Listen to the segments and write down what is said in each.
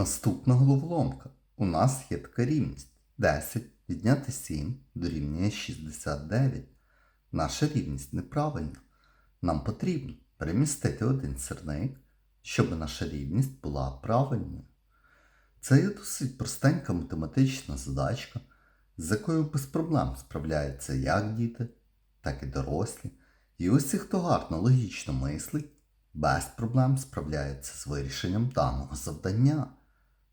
Наступна головоломка. У нас є така рівність. 10 відняти 7 дорівнює 69. Наша рівність неправильна. Нам потрібно перемістити один сірник, щоб наша рівність була правильною. Це є досить простенька математична задачка, з якою без проблем справляються як діти, так і дорослі. І усі, хто гарно логічно мислить, без проблем справляється з вирішенням даного завдання.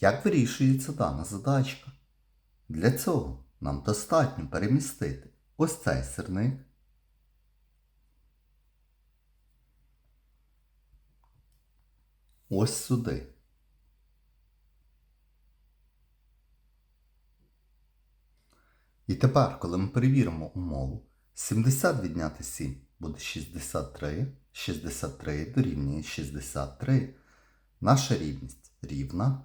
Як вирішується дана задачка? Для цього нам достатньо перемістити ось цей сірник. Ось сюди. І тепер, коли ми перевіримо умову, 70 відняти 7 буде 63, 63 дорівнює 63. Наша рівність рівна,